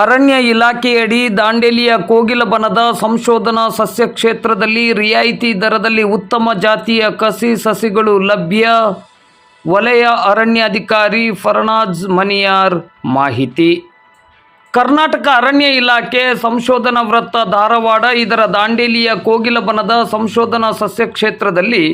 ಅರಣ್ಯ ಇಲಾಖೆಯಡಿ ದಾಂಡೇಲಿಯ ಕೋಗಿಲಬನದ ಸಂಶೋಧನಾ ಸಸ್ಯ ಕ್ಷೇತ್ರದಲ್ಲಿ ರಿಯಾಯಿತಿ ದರದಲ್ಲಿ ಉತ್ತಮ ಜಾತಿಯ ಕಸಿ ಸಸಿಗಳು ಲಭ್ಯ. ವಲಯ ಅರಣ್ಯಾಧಿಕಾರಿ ಫರ್ನಾಜ್ ಮನಿಯಾರ್ ಮಾಹಿತಿ. ಕರ್ನಾಟಕ ಅರಣ್ಯ ಇಲಾಖೆ ಸಂಶೋಧನಾ ವೃತ್ತ ಧಾರವಾಡ ಇದರ ದಾಂಡೇಲಿಯ ಕೋಗಿಲಬನದ ಸಂಶೋಧನಾ ಸಸ್ಯ ಕ್ಷೇತ್ರದಲ್ಲಿ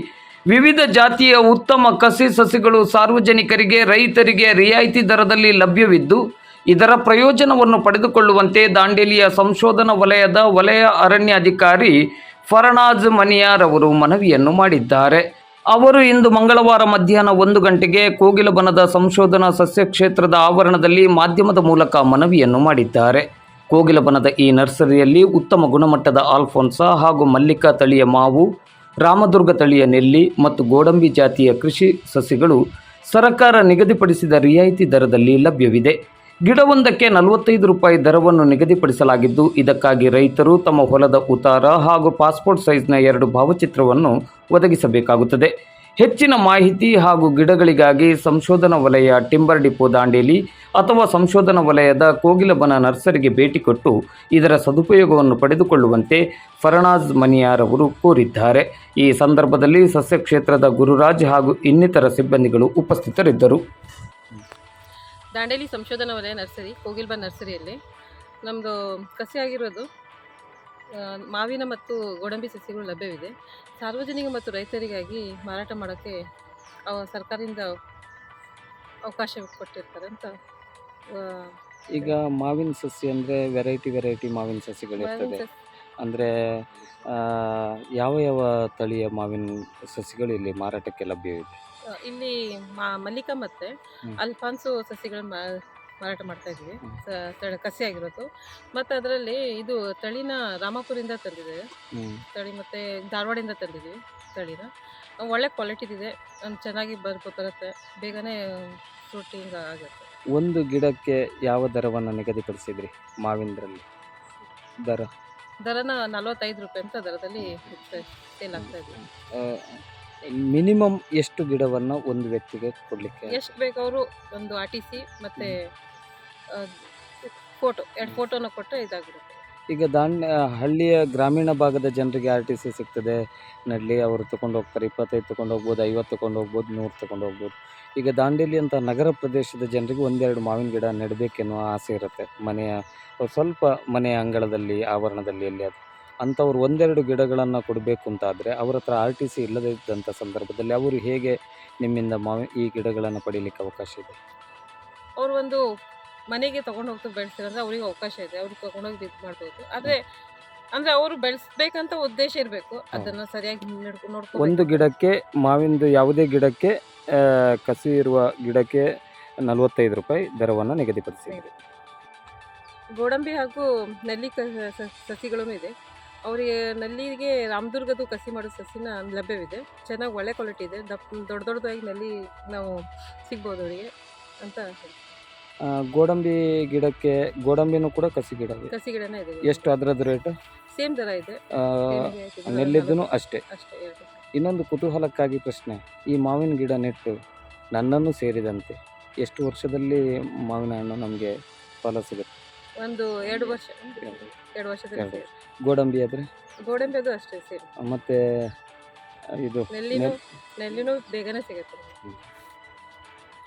ವಿವಿಧ ಜಾತಿಯ ಉತ್ತಮ ಕಸಿ ಸಸಿಗಳು ಸಾರ್ವಜನಿಕರಿಗೆ, ರೈತರಿಗೆ ರಿಯಾಯಿತಿ ದರದಲ್ಲಿ ಲಭ್ಯವಿದ್ದು ಇದರ ಪ್ರಯೋಜನವನ್ನು ಪಡೆದುಕೊಳ್ಳುವಂತೆ ದಾಂಡೇಲಿಯ ಸಂಶೋಧನಾ ವಲಯದ ವಲಯ ಅರಣ್ಯ ಅಧಿಕಾರಿ ಫರ್ನಾಜ್ ಮನಿಯಾರ್ ಅವರು ಮನವಿಯನ್ನು ಮಾಡಿದ್ದಾರೆ. ಅವರು ಇಂದು ಮಂಗಳವಾರ ಮಧ್ಯಾಹ್ನ ಒಂದು ಗಂಟೆಗೆ ಕೋಗಿಲಬನದ ಸಂಶೋಧನಾ ಸಸ್ಯ ಕ್ಷೇತ್ರದ ಆವರಣದಲ್ಲಿ ಮಾಧ್ಯಮದ ಮೂಲಕ ಮನವಿಯನ್ನು ಮಾಡಿದ್ದಾರೆ. ಕೋಗಿಲಬನದ ಈ ನರ್ಸರಿಯಲ್ಲಿ ಉತ್ತಮ ಗುಣಮಟ್ಟದ ಆಲ್ಫೋನ್ಸ ಹಾಗೂ ಮಲ್ಲಿಕಾ ತಳಿಯ ಮಾವು, ರಾಮದುರ್ಗ ತಳಿಯ ನೆಲ್ಲಿ ಮತ್ತು ಗೋಡಂಬಿ ಜಾತಿಯ ಕೃಷಿ ಸಸಿಗಳು ಸರ್ಕಾರ ನಿಗದಿಪಡಿಸಿದ ರಿಯಾಯಿತಿ ದರದಲ್ಲಿ ಲಭ್ಯವಿದೆ. ಗಿಡವೊಂದಕ್ಕೆ ನಲವತ್ತೈದು ರೂಪಾಯಿ ದರವನ್ನು ನಿಗದಿಪಡಿಸಲಾಗಿದ್ದು, ಇದಕ್ಕಾಗಿ ರೈತರು ತಮ್ಮ ಹೊಲದ ಉತಾರ ಹಾಗೂ ಪಾಸ್ಪೋರ್ಟ್ ಸೈಜ್ನ ಎರಡು ಭಾವಚಿತ್ರವನ್ನು ಒದಗಿಸಬೇಕಾಗುತ್ತದೆ. ಹೆಚ್ಚಿನ ಮಾಹಿತಿ ಹಾಗೂ ಗಿಡಗಳಿಗಾಗಿ ಸಂಶೋಧನಾ ವಲಯ ಟಿಂಬರ್ ಡಿಪೋ ದಾಂಡೇಲಿ ಅಥವಾ ಸಂಶೋಧನಾ ವಲಯದ ಕೋಗಿಲಬನ ನರ್ಸರಿಗೆ ಭೇಟಿ ಕೊಟ್ಟು ಇದರ ಸದುಪಯೋಗವನ್ನು ಪಡೆದುಕೊಳ್ಳುವಂತೆ ಫರ್ನಾಜ್ ಮನಿಯಾರ್ ಅವರು ಕೋರಿದ್ದಾರೆ. ಈ ಸಂದರ್ಭದಲ್ಲಿ ಸಸ್ಯ ಕ್ಷೇತ್ರದ ಗುರುರಾಜ್ ಹಾಗೂ ಇನ್ನಿತರ ಸಿಬ್ಬಂದಿಗಳು ಉಪಸ್ಥಿತರಿದ್ದರು. ದಾಂಡೇಲಿ ಸಂಶೋಧನಾ ವಲಯ ನರ್ಸರಿ ಕೋಗಿಲ್ಬಾ ನರ್ಸರಿಯಲ್ಲಿ. ನಮ್ಮದು ಕಸಿ ಆಗಿರೋದು ಮಾವಿನ ಮತ್ತು ಗೋಡಂಬಿ ಸಸಿಗಳು ಲಭ್ಯವಿದೆ. ಸಾರ್ವಜನಿಕ ಮತ್ತು ರೈತರಿಗಾಗಿ ಮಾರಾಟ ಮಾಡೋಕ್ಕೆ ಅವ ಸರ್ಕಾರದಿಂದ ಅವಕಾಶ ಕೊಟ್ಟಿರ್ತಾರೆ ಅಂತ ಈಗ ಮಾವಿನ ಸಸಿ ಅಂದರೆ ವೆರೈಟಿ ವೆರೈಟಿ ಮಾವಿನ ಇರ್ತದೆ. ಅಂದರೆ ಯಾವ ಯಾವ ತಳಿಯ ಮಾವಿನ ಸಸಿಗಳು ಇಲ್ಲಿ ಮಾರಾಟಕ್ಕೆ ಲಭ್ಯವಿದೆ? ಇಲ್ಲಿ ಮಲ್ಲಿಕ ಮತ್ತೆ. ಅಲ್ಫಾನ್ಸು ಸಸಿಗಳನ್ನ ಮಾರಾಟ ಮಾಡ್ತಾ ಇದ್ವಿ. ಕಸಿ ಆಗಿರೋದು. ಮತ್ತೆ ಅದರಲ್ಲಿ ಇದು ತಳಿನ ರಾಮಾಪುರಿಂದ ತಂದಿದೆ. ತಳಿ ಮತ್ತೆ ಧಾರವಾಡಿಂದ ತಂದಿದ್ವಿ ತಳಿನ. ಒಳ್ಳೆ ಕ್ವಾಲಿಟಿದಿದೆ ಇದೆ. ಚೆನ್ನಾಗಿ ಬರ್ಕೊ ಬರುತ್ತೆ ಬೇಗನೆ ಫ್ರೂಟಿಂಗ್ ಆಗುತ್ತೆ. ಒಂದು ಗಿಡಕ್ಕೆ ಯಾವ ದರವನ್ನು ನಿಗದಿಪಡಿಸಿದ್ರಿ ಮಾವಿನದ್ರಲ್ಲಿ ದರ? ದರನ ನಲ್ವತ್ತೈದು ರೂಪಾಯಿ ಅಂತ ದರದಲ್ಲಿ ಸೇಲ್ ಆಗ್ತಾ ಇದೆ. ಮಿನಿಮಮ್ ಎಷ್ಟು ಗಿಡವನ್ನು ಒಂದು ವ್ಯಕ್ತಿಗೆ ಕೊಡಲಿಕ್ಕೆ? ಎಷ್ಟು ಬೇಕಾದ್ರು ಒಂದು ಆರ್ ಟಿ ಸಿ ಮತ್ತು ಫೋಟೋ ಎರಡು ಫೋಟೋನ ಕೊಟ್ಟರೆ ಇದಾಗಿರುತ್ತೆ. ಈಗ ದಾಂಡ್ ಹಳ್ಳಿಯ ಗ್ರಾಮೀಣ ಭಾಗದ ಜನರಿಗೆ ಆರ್ ಟಿ ಸಿ ಸಿಗ್ತದೆ. ನಡ್ಲಿ ಅವರು ತಗೊಂಡು ಹೋಗ್ತಾರೆ ಇಪ್ಪತ್ತೈದು ತೊಗೊಂಡು ಹೋಗ್ಬೋದು ಐವತ್ತು ತೊಗೊಂಡು ಹೋಗ್ಬೋದು ನೂರು ತಗೊಂಡು ಹೋಗ್ಬೋದು. ಈಗ ದಾಂಡೇಲಿ ಅಂತ ನಗರ ಪ್ರದೇಶದ ಜನರಿಗೆ ಒಂದೆರಡು ಮಾವಿನ ಗಿಡ ನೆಡಬೇಕೆನ್ನುವ ಆಸೆ ಇರುತ್ತೆ. ಮನೆಯ ಸ್ವಲ್ಪ ಮನೆಯ ಅಂಗಳದಲ್ಲಿ ಆವರಣದಲ್ಲಿ ಎಲ್ಲಿ ಅದು ಅಂಥವ್ರು ಒಂದೆರಡು ಗಿಡಗಳನ್ನು ಕೊಡಬೇಕು ಅಂತಾದರೆ ಅವ್ರ ಹತ್ರ ಆರ್ ಟಿ ಸಿ ಇಲ್ಲದೇ ಇದ್ದಂಥ ಸಂದರ್ಭದಲ್ಲಿ ಅವರು ಹೇಗೆ ನಿಮ್ಮಿಂದ ಮಾವಿ ಈ ಗಿಡಗಳನ್ನು ಪಡೀಲಿಕ್ಕೆ ಅವಕಾಶ ಇದೆ? ಅವರು ಒಂದು ಮನೆಗೆ ತೊಗೊಂಡು ಹೋಗ್ತಾ ಬೆಳೆಸಿರೋದ್ರೆ ಅವ್ರಿಗೆ ಅವಕಾಶ ಇದೆ ಅವ್ರಿಗೆ ತೊಗೊಂಡೋಗಿ ಇದು ಮಾಡ್ಬೋದು. ಆದರೆ ಅಂದರೆ ಅವರು ಬೆಳೆಸ್ಬೇಕಂತ ಉದ್ದೇಶ ಇರಬೇಕು ಅದನ್ನು ಸರಿಯಾಗಿ ನೋಡ್ಕೊಂಡು ಒಂದು ಗಿಡಕ್ಕೆ ಮಾವಿಂದು ಯಾವುದೇ ಗಿಡಕ್ಕೆ ಆ, ಕಸಿ ಇರುವ ಗಿಡಕ್ಕೆ ನಲವತ್ತೈದು ರೂಪಾಯಿ ದರವನ್ನು ನಿಗದಿಪಡಿಸಿದೆ ಗೋಡಂಬಿ ಹಾಗೂ ನೆಲ್ಲಿಕಾಯಿ ಸಸಿಗಳೂ ಇದೆ. ಅವರಿಗೆ ನಲ್ಲಿಗೆ ರಾಮದುರ್ಗದ್ದು ಕಸಿ ಮಾಡೋ ಸಸಿನ ಲಭ್ಯವಿದೆ. ಚೆನ್ನಾಗಿ ಒಳ್ಳೆ ಕ್ವಾಲಿಟಿ ಇದೆ. ದಪ್ಪ ದೊಡ್ಡ ದೊಡ್ಡದಾಗಿ ನಲ್ಲಿ ನಾವು ಸಿಗ್ಬೋದು ಅವರಿಗೆ ಅಂತ ಹೇಳ್ತೀನಿ. ಆ, ಗೋಡಂಬಿ ಗಿಡಕ್ಕೆ ಗೋಡಂಬಿನೂ ಕೂಡ ಕಸಿ ಗಿಡ ಇದೆ. ಕಸಿ ಗಿಡನೇ ಇದೆ ಎಷ್ಟು ಅದರದ್ದು ರೇಟ್? ಸೇಮ್ ದರ ಇದೆ. ನೆಲ್ಲಿದ್ದು ಅಷ್ಟೇ. ಅಷ್ಟೇ ಎರಡು ಇನ್ನೊಂದು ಕುತೂಹಲಕ್ಕಾಗಿ ಪ್ರಶ್ನೆ ಈ ಮಾವಿನ ಗಿಡ ನೆಟ್ಟು ನನ್ನನ್ನು ಸೇರಿದಂತೆ ಎಷ್ಟು ವರ್ಷದಲ್ಲಿ ಮಾವಿನ ಹಣ್ಣು ನಮಗೆ ಫಲ ಸಿಗುತ್ತೆ? ಒಂದು ಎರಡು ವರ್ಷ ಎರಡು ವರ್ಷದಲ್ಲಿ ಸೇರಿ. ಗೋಡಂಬಿ ಆದರೆ? ಗೋಡಂಬಿ ಅದು ಅಷ್ಟೇ ಸೇರಿ. ಮತ್ತೆ ಇದು ನೆಲ್ಲಿನೂ ನೆಲ್- ನೆಲ್ಲಿನೂ ಬೇಗನೆ ಸಿಗುತ್ತೆ.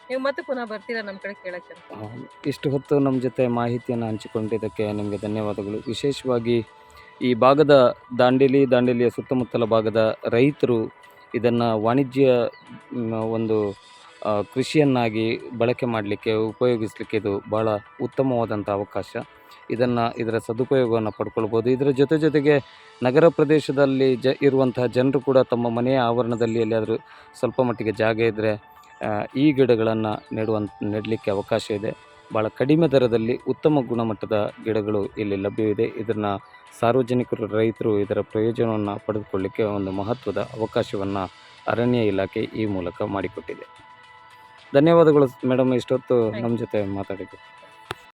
ನೀವು ಮತ್ತೆ ಪುನಃ ಬರ್ತೀರಾ ನಮ್ಮ ಕಡೆ ಕೇಳಕ್ಕೆ ಅಂತ? ಇಷ್ಟು ಹೊತ್ತು ನಮ್ಮ ಜೊತೆ ಮಾಹಿತಿಯನ್ನು ಹಂಚಿಕೊಂಡಿದ್ದಕ್ಕೆ ನಿಮಗೆ ಧನ್ಯವಾದಗಳು. ವಿಶೇಷವಾಗಿ ಈ ಭಾಗದ ದಾಂಡೇಲಿ ದಾಂಡೇಲಿಯ ಸುತ್ತಮುತ್ತಲ ಭಾಗದ ರೈತರು ಇದನ್ನು ವಾಣಿಜ್ಯ ಒಂದು ಕೃಷಿಯನ್ನಾಗಿ ಬಳಕೆ ಮಾಡಲಿಕ್ಕೆ, ಉಪಯೋಗಿಸಲಿಕ್ಕೆ ಇದು ಭಾಳ ಉತ್ತಮವಾದಂಥ ಅವಕಾಶ. ಇದನ್ನು, ಇದರ ಸದುಪಯೋಗವನ್ನು ಪಡ್ಕೊಳ್ಬೋದು. ಇದರ ಜೊತೆ ಜೊತೆಗೆ ನಗರ ಪ್ರದೇಶದಲ್ಲಿ ಜ ಇರುವಂತಹ ಜನರು ಕೂಡ ತಮ್ಮ ಮನೆಯ ಆವರಣದಲ್ಲಿ ಎಲ್ಲಿಯಾದರೂ ಸ್ವಲ್ಪ ಮಟ್ಟಿಗೆ ಜಾಗ ಇದ್ದರೆ ಈ ಗಿಡಗಳನ್ನು ನೆಡುವಂತ, ನೆಡಲಿಕ್ಕೆ ಅವಕಾಶ ಇದೆ. ಭಾಳ ಕಡಿಮೆ ದರದಲ್ಲಿ ಉತ್ತಮ ಗುಣಮಟ್ಟದ ಗಿಡಗಳು ಇಲ್ಲಿ ಲಭ್ಯವಿದೆ. ಇದನ್ನು ಸಾರ್ವಜನಿಕರು, ರೈತರು ಇದರ ಪ್ರಯೋಜನವನ್ನು ಪಡೆದುಕೊಳ್ಳಿಕ್ಕೆ ಒಂದು ಮಹತ್ವದ ಅವಕಾಶವನ್ನು ಅರಣ್ಯ ಇಲಾಖೆ ಈ ಮೂಲಕ ಮಾಡಿಕೊಟ್ಟಿದೆ. ಧನ್ಯವಾದಗಳು ಮೇಡಮ್ ಇಷ್ಟೊತ್ತು ನಮ್ಮ ಜೊತೆ ಮಾತಾಡಿದ್ದು